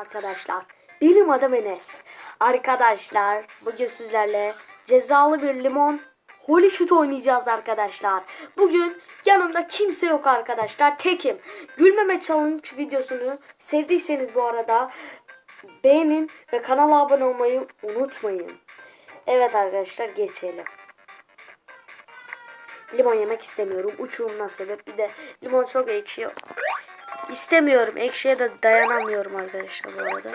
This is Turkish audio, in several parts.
Arkadaşlar benim adım Enes. Arkadaşlar bugün sizlerle cezalı bir limon holy shoot oynayacağız arkadaşlar. Bugün yanımda kimse yok arkadaşlar. Tekim. Gülmeme challenge videosunu sevdiyseniz bu arada beğenin ve kanala abone olmayı unutmayın. Evet arkadaşlar geçelim. Limon yemek istemiyorum. Uçuğumdan sebep. Bir de limon çok ekşi. İstemiyorum. Ekşiye de dayanamıyorum arkadaşlar bu arada.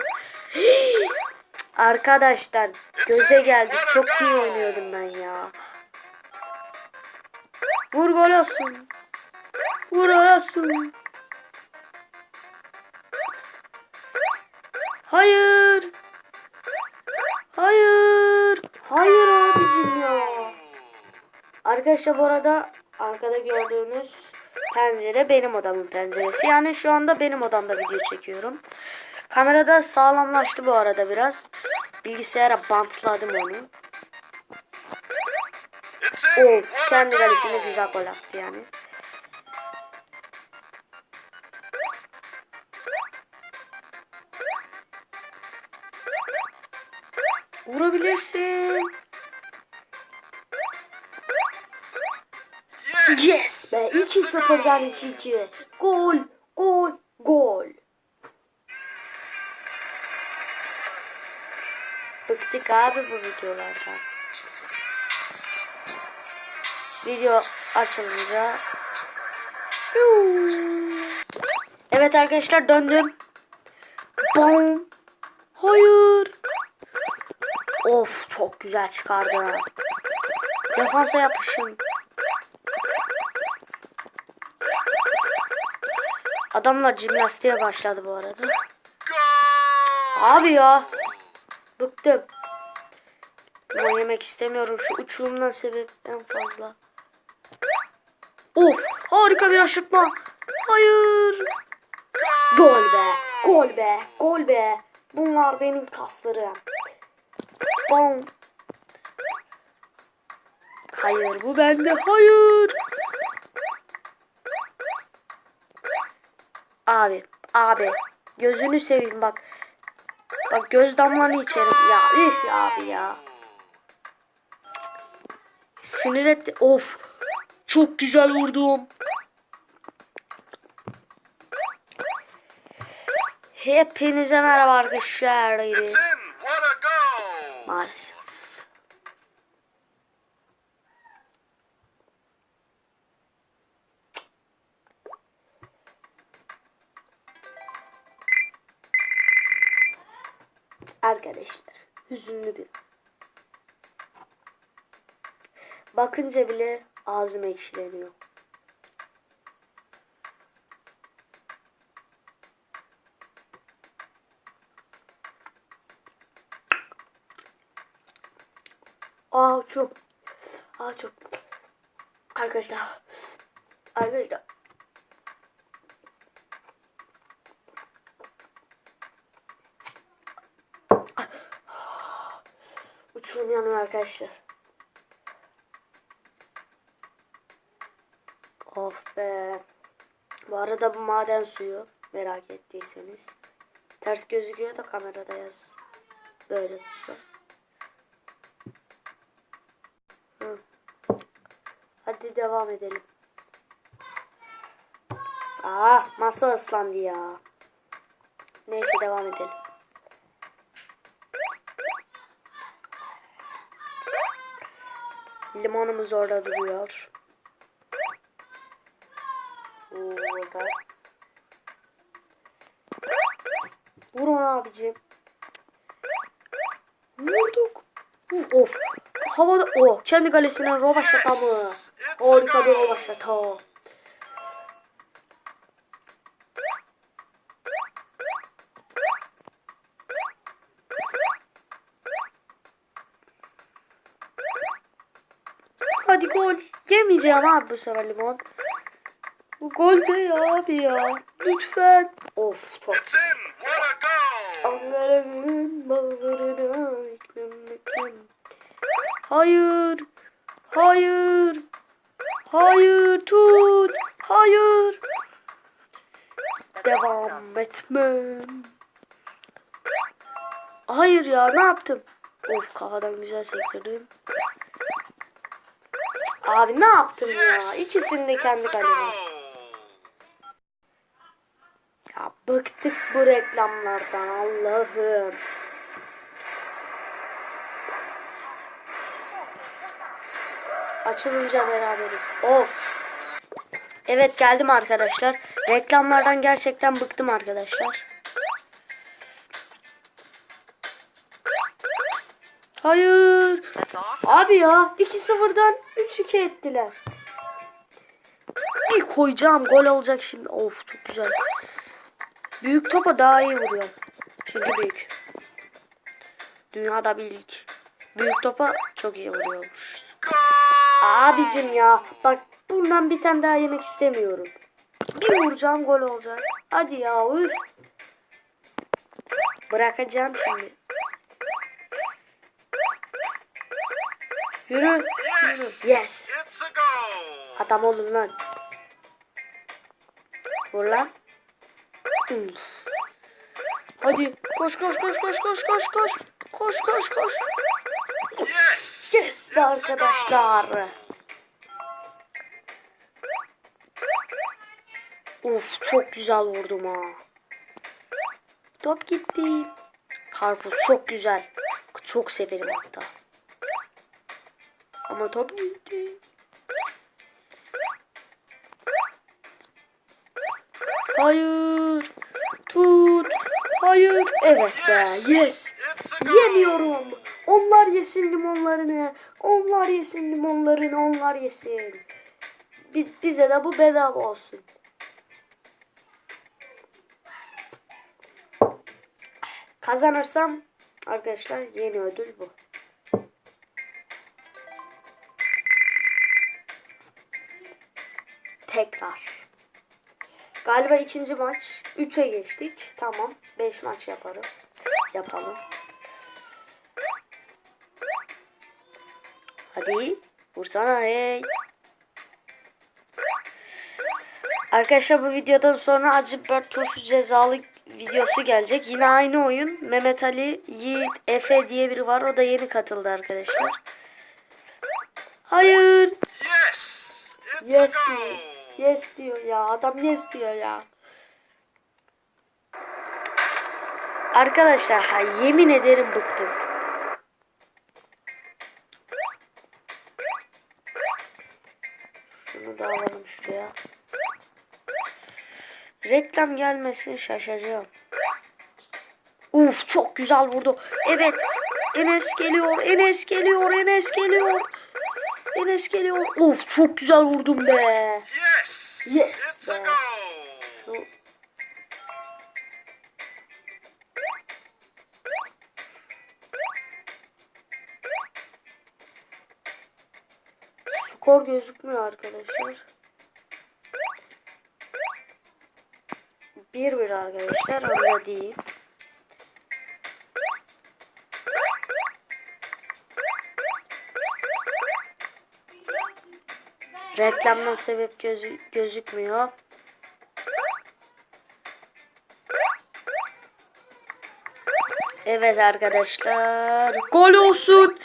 arkadaşlar göze geldi. Çok iyi oynuyordum ben ya. Vur gol olsun. Vur olsun. Hayır. Hayır. Hayır abicim ya. Arkadaşlar bu arada arkada gördüğünüz pencere benim odamın penceresi. Yani şu anda benim odamda video çekiyorum. Kamerada sağlamlaştı bu arada biraz. Bilgisayara bantladım onu. O kendi kalesine güzel gol attı yani. Vurabilirsin. 2-0 2-2. Gol, gol, gol. Bıktık abi bu videolardan. Video açılınca. Evet arkadaşlar döndüm. Bom. Hayır. Of çok güzel çıkardı. Defansa yapışın. Adamlar jimnastiğe başladı bu arada. Abi ya. Bıktım. Limon yemek istemiyorum. Şu uçurumdan sebep en fazla. Of harika bir aşırtma. Hayır. Gol be. Gol be. Gol be. Bunlar benim kaslarım. Bam. Hayır bu bende. Hayır. Abi. Abi. Gözünü seveyim bak. Bak göz damlanı içerim. Ya üf ya abi ya. Sinir etti. Of. Çok güzel vurdum. Hepinize merhaba arkadaşlar. Maalesef. Arkadaşlar hüzünlü bir Bakınca bile ağzım ekşileniyor. Aa çok. Aa çok. Arkadaşlar. Arkadaşlar. Arkadaşlar. Of be. Bu arada bu maden suyu merak ettiyseniz. Ters gözüküyor da kamerada yaz. Böyle tutsa. Hadi devam edelim. Aa masa ıslandı ya. Neyse devam edelim. Limonumuz orada duruyor. Orada. Vurun abicim. Vurduk. Of. Havada o oh, kendi kalesine rovaşata mı? Harika bir rovaşata. Yemeyeceğim abi bu sefer limon. Bu gol de ya abi ya. Lütfen. Of çok. It's in. What a goal! Anlarımın bağlarına eklem. Hayır. Hayır. Hayır tut. Hayır. Devam etmem. Hayır ya ne yaptım? Of kafadan güzel sektirdim. Abi ne yaptım ya? İkisini de kendi goal. Ya bıktık bu reklamlardan Allah'ım. Açılınca beraberiz. Of. Evet geldim arkadaşlar. Reklamlardan gerçekten bıktım arkadaşlar. Hayır. Abi ya 2-0'dan 3-2 ettiler. Bir koyacağım gol olacak şimdi. Of çok güzel. Büyük topa daha iyi vuruyorum. Çünkü büyük. Dünyada bir ilk. Büyük topa çok iyi vuruyormuş. Abicim ya bak bundan bir tane daha yemek istemiyorum. Bir vuracağım gol olacak. Hadi ya üf. Bırakacağım şimdi. Yürü. Yürü. Yes. Yes. It's a goal. Adam olun lan. Vur lan. Hadi koş koş koş koş koş koş koş. Koş koş koş. Yes. Yes be arkadaşlar. Of çok güzel vurdum ha. Top gitti. Karpuz çok güzel. Çok severim hatta. Ama top gitti. Hayır. Tut. Hayır. Evet be. Yes. Yemiyorum. Onlar yesin limonlarını. Onlar yesin limonlarını. Onlar yesin. Bi- bize de bu bedava olsun. Kazanırsam arkadaşlar yeni ödül bu. Galiba ikinci maç 3'e geçtik. Tamam. 5 maç yaparım. Yapalım. Hadi. Vursana hey. Arkadaşlar bu videodan sonra Acı Biber turşu cezalı videosu gelecek. Yine aynı oyun. Mehmet Ali, Yiğit, Efe diye biri var. O da yeni katıldı arkadaşlar. Hayır. Yes. It's Yes. a goal. Yes diyor ya. Adam yes diyor ya. Arkadaşlar ha, yemin ederim bıktım. Şunu da alalım şuraya. Reklam gelmesin şaşacağım. Uf çok güzel vurdu. Evet. Enes geliyor. Enes geliyor. Enes geliyor. Enes geliyor. Uf çok güzel vurdum be. Yes. Goal. Şu- Skor gözükmüyor arkadaşlar. 1-1 arkadaşlar öyle değil. Reklamdan sebep gözü gözükmüyor. Evet arkadaşlar. Gol olsun.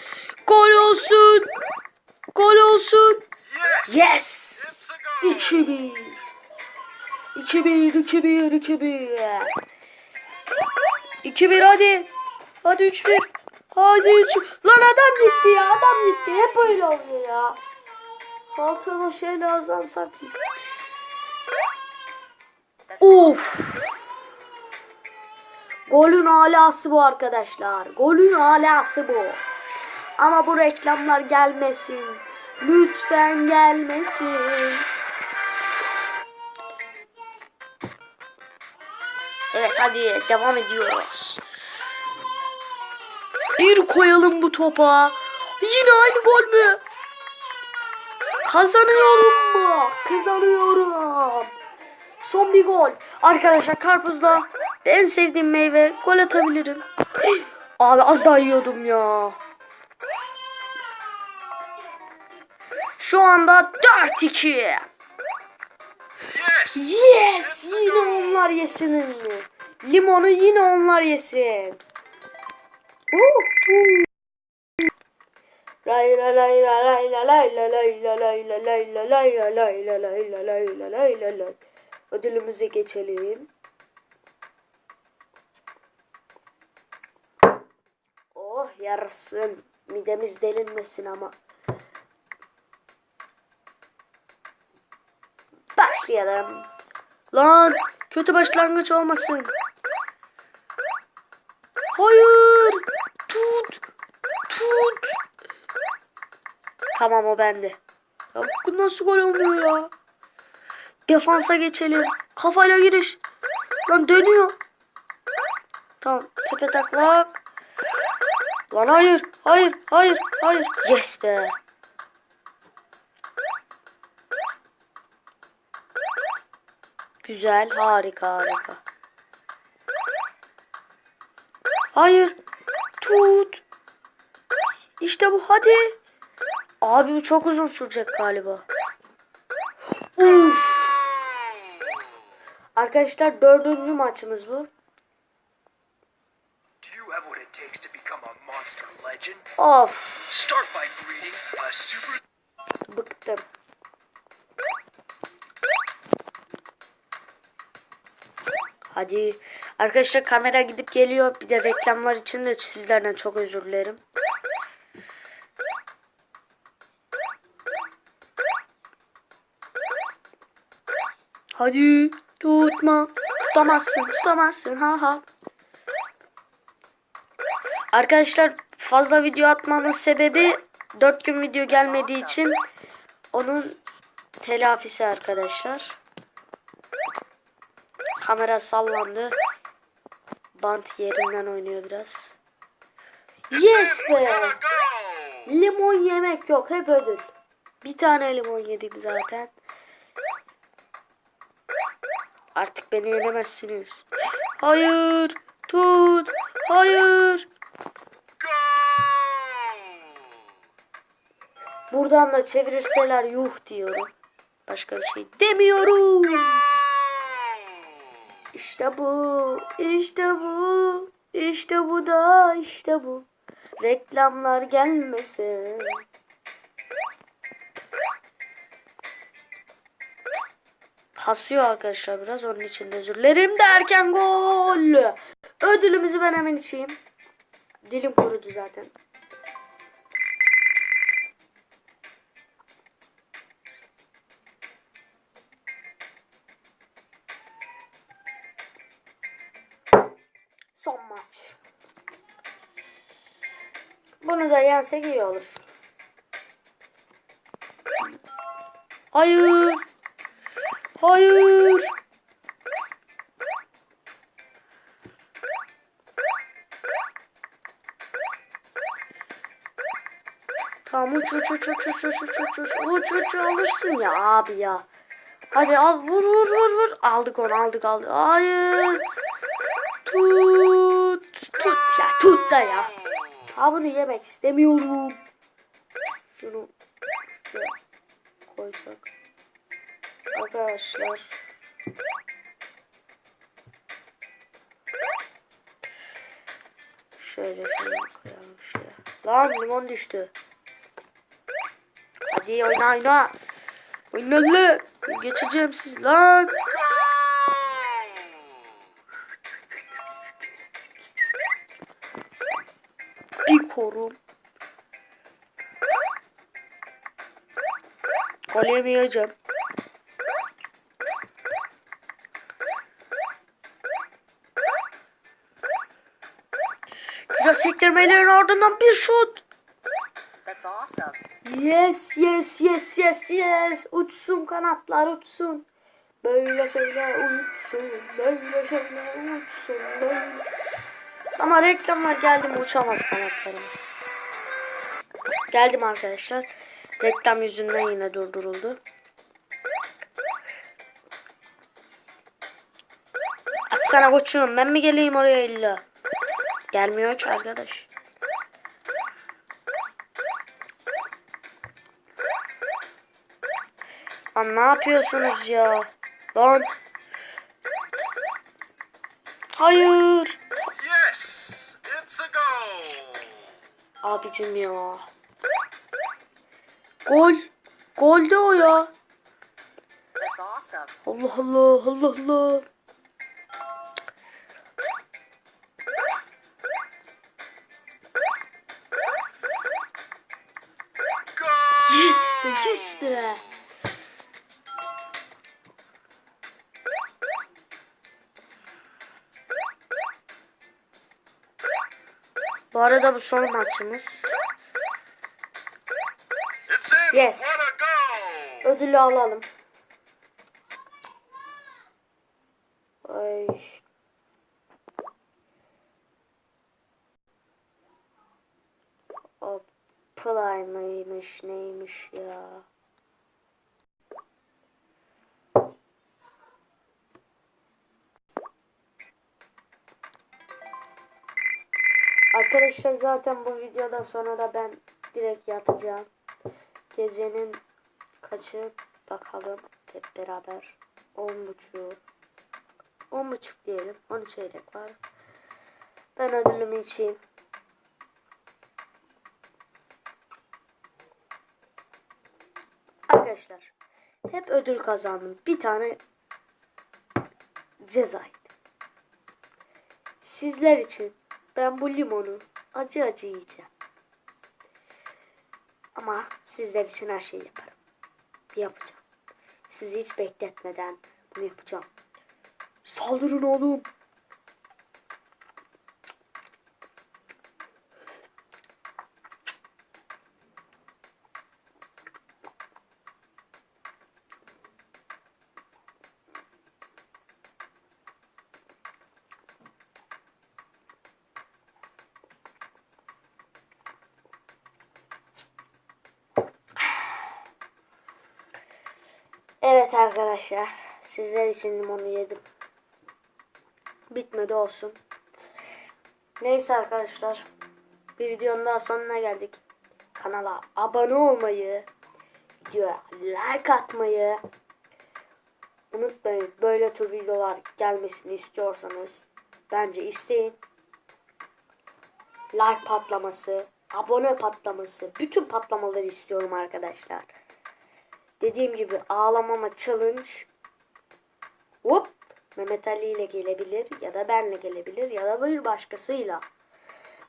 Gol olsun. Gol olsun. Yes. Yes. It's a goal. 2-1. 2-1, 2-1, 2-1. 2-1 hadi. Hadi 3-1. Hadi 3 Lan adam gitti ya. Adam gitti. Hep öyle oluyor ya. Altıma şey lazımsak. Of. Golün alası bu arkadaşlar. Golün alası bu. Ama bu reklamlar gelmesin. Lütfen gelmesin. Evet hadi devam ediyoruz. Bir koyalım bu topa. Yine aynı gol mü? Kazanıyorum mu? Kazanıyorum. Son bir gol. Arkadaşlar karpuzla en sevdiğim meyve. Gol atabilirim. Abi az daha yiyordum ya. Şu anda 4-2. Yes. Yes! Yine onlar yesin. Limonu yine onlar yesin. Woo! Lay geçelim. Oh yarasın. Midemiz delinmesin ama. Başlayalım. Lan kötü başlangıç olmasın. Hayır. Tut. Tut. Tamam o bende. Ya bu nasıl gol olmuyor ya? Defansa geçelim. Kafayla giriş. Lan dönüyor. Tamam. Tepe taklak. Lan hayır. Hayır. Hayır. Hayır. Yes be. Güzel. Harika harika. Hayır. Tut. İşte bu hadi. Abi bu çok uzun sürecek galiba. Uf. Arkadaşlar dördüncü maçımız bu. Of bıktım. Hadi. Arkadaşlar kamera gidip geliyor. Bir de reklamlar için de sizlerden çok özür dilerim. Hadi tutma. Tutamazsın, tutamazsın. Ha ha. Arkadaşlar fazla video atmamın sebebi 4 gün video gelmediği için onun telafisi arkadaşlar. Kamera sallandı. Bant yerinden oynuyor biraz. Yes be. Limon yemek yok hep ödül. Bir tane limon yedik zaten. Artık beni yenemezsiniz. Hayır. Tut. Hayır. Buradan da çevirirseler yuh diyorum. Başka bir şey demiyorum. İşte bu, işte bu, işte bu da işte bu. Reklamlar gelmesin. Kasıyor arkadaşlar biraz onun için de özür dilerim derken gol. Ödülümüzü ben hemen içeyim. Dilim kurudu zaten. Son maç. Bunu da yensek iyi olur. Hayır. Hayır. Tamam uç uç uç uç uç uç uç uç uç uç uç alırsın ya abi ya. Hadi al vur vur vur vur. Aldık onu aldık aldık. Hayır. Tut. Tut ya tut da ya. Ha bunu yemek istemiyorum. Lan limon düştü. Hadi oyna oyna. Oyna lan. Geçeceğim siz lan. Bir korum. Gol yemeyeceğim. Güzel sektirmelerin ardından bir şut. Yes yes yes yes yes. Uçsun kanatlar uçsun. Böyle şeyler uçsun. Böyle şeyler uçsun. Böyle. Ama reklamlar geldi mi uçamaz kanatlarımız. Geldim arkadaşlar. Reklam yüzünden yine durduruldu. Atsana koçum ben mi geleyim oraya illa? Gelmiyor ki arkadaş. Lan ne yapıyorsunuz ya? Lan. Hayır. Yes! It's a goal! Abicim ya. Gol. Gol de o ya. Allah Allah Allah Allah. Bu son maçımız. Yes. Ödülü alalım. Ay. O Play mıymış neymiş ya. Arkadaşlar zaten bu videodan sonra da ben direkt yatacağım. Gecenin kaçı bakalım hep beraber. 10 buçuğu. 10 buçuk diyelim. 13 çeyrek var. Ben ödülümü içeyim. Arkadaşlar hep ödül kazandım. Bir tane cezaydı. Sizler için ben bu limonu acı acı yiyeceğim. Ama sizler için her şeyi yaparım. Yapacağım. Sizi hiç bekletmeden bunu yapacağım. Saldırın oğlum. Evet arkadaşlar. Sizler için limonu yedim. Bitmedi olsun. Neyse arkadaşlar. Bir videonun daha sonuna geldik. Kanala abone olmayı, videoya like atmayı unutmayın. Böyle tür videolar gelmesini istiyorsanız bence isteyin. Like patlaması, abone patlaması, bütün patlamaları istiyorum arkadaşlar. Dediğim gibi ağlamama challenge hop Mehmet Ali ile gelebilir ya da benle gelebilir ya da bir başkasıyla.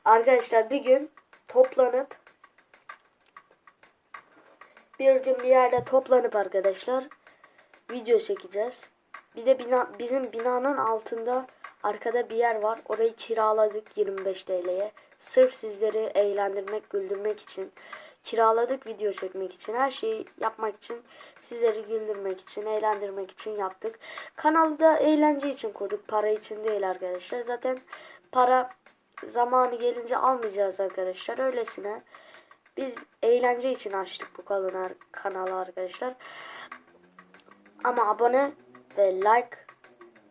Arkadaşlar bir gün toplanıp bir gün bir yerde toplanıp arkadaşlar video çekeceğiz. Bir de bina, bizim binanın altında arkada bir yer var. Orayı kiraladık 25 TL'ye. Sırf sizleri eğlendirmek, güldürmek için kiraladık video çekmek için, her şeyi yapmak için, sizleri güldürmek için, eğlendirmek için yaptık. Kanalı da eğlence için kurduk, para için değil arkadaşlar. Zaten para zamanı gelince almayacağız arkadaşlar. Öylesine biz eğlence için açtık bu kanalı, arkadaşlar. Ama abone ve like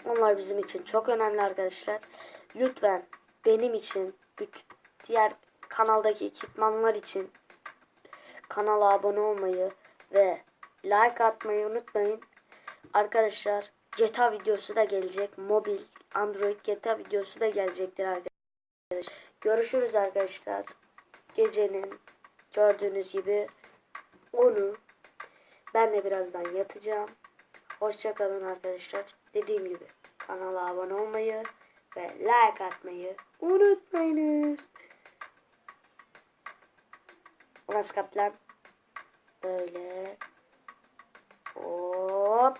onlar bizim için çok önemli arkadaşlar. Lütfen benim için, diğer kanaldaki ekipmanlar için kanala abone olmayı ve like atmayı unutmayın. Arkadaşlar GTA videosu da gelecek. Mobil Android GTA videosu da gelecektir arkadaşlar. Görüşürüz arkadaşlar. Gecenin gördüğünüz gibi onu ben de birazdan yatacağım. Hoşçakalın arkadaşlar. Dediğim gibi kanala abone olmayı ve like atmayı unutmayınız. Ulan kaplan. Böyle. Hop.